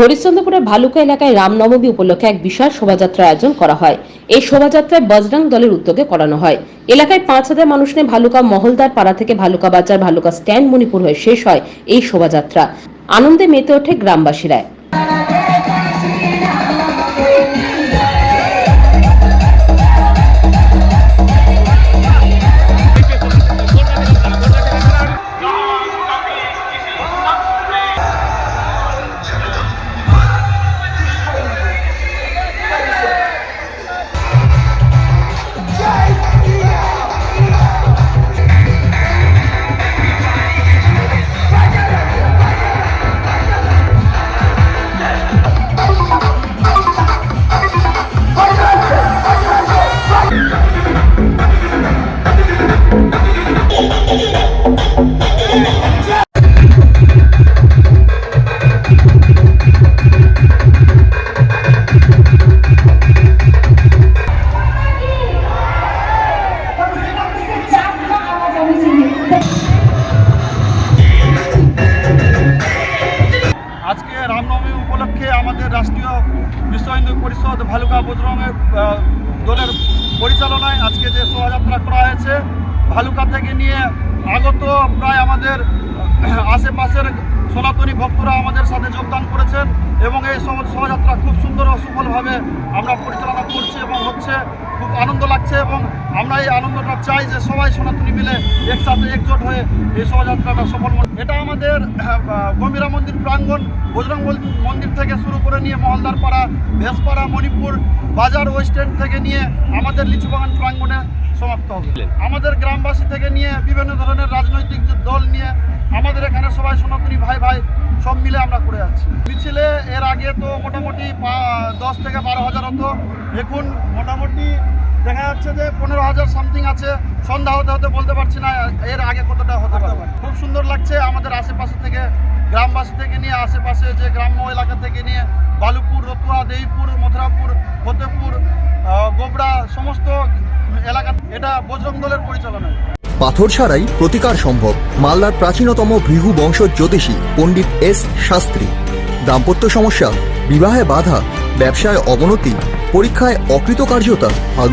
হরিশ্চন্দ্রপুরের ভালুকা এলাকায় রামনবমী উপলক্ষে এক বিশাল শোভাযাত্রা আয়োজন করা হয়। এই শোভাযাত্রায় বজরং দলের উদ্যোগে করানো হয়। এলাকায় পাঁচ হাজার মানুষ নিয়ে ভালুকা মহলদার পাড়া থেকে ভালুকা বাজার, ভালুকা স্ট্যান্ড মণিপুর হয়ে শেষ হয় এই শোভাযাত্রা। আনন্দে মেতে ওঠে গ্রামবাসীরা বিশ্ব পরিষদ ভালুকা বজরঙের দলের পরিচালনায় আজকে যে শোভাযাত্রা করা হয়েছে, ভালুকা থেকে নিয়ে আগত প্রায় আমাদের আশেপাশের সনাতনী ভক্তরা আমাদের সাথে যোগদান করেছেন এবং এই শোভা- শোভাযাত্রা খুব সুন্দর ও সুফলভাবে আমরা পরিচালনা করছি এবং হচ্ছে আনন্দ লাগছে এবং আমরা এই আনন্দটা চাই যে সবাই সনাতনী মিলে একসাথে একজোট হয়ে এই শোভাযাত্রাটা সফল এটা আমাদের আহ, গম্ভীরা মন্দির প্রাঙ্গণ বজরং মন্দির থেকে শুরু করে নিয়ে মহলদার পাড়া ভেসপাড়া মণিপুর বাজার ওই স্ট্যান্ড থেকে নিয়ে আমাদের লিচুবাগান প্রাঙ্গণে সমাপ্ত হবে। আমাদের গ্রামবাসী থেকে নিয়ে বিভিন্ন ধরনের রাজনৈতিক দল নিয়ে আমাদের এখানে সবাই সনাতনী ভাই ভাই সব মিলে আমরা করে যাচ্ছি মিছিলে এর আগে তো মোটামুটি দশ থেকে বারো হাজার হতো। এখন মোটামুটি দেখা যাচ্ছে যে পনেরো হাজার সামথিং আছে। সন্ধ্যা হতে হতে বলতে পারছি না এর আগে কতটা হতে পারে। খুব সুন্দর লাগছে আমাদের আশেপাশে থেকে গ্রামবাসী থেকে নিয়ে আশেপাশে যে গ্রাম্য এলাকা থেকে নিয়ে বালুপুর রতুয়া দেইপুর মথুরাপুর ফতেপুর গোবরা সমস্ত এলাকা এটা বজরং দলের পরিচালনায়। পাথর ছাড়াই প্রতিকার সম্ভব। মালদার প্রাচীনতম ভৃহু বংশ জ্যোতিষী পণ্ডিত এস শাস্ত্রী। দাম্পত্য সমস্যা বিবাহে বাধা ব্যবসায় অবনতি পরীক্ষায় অকৃতকার্যতা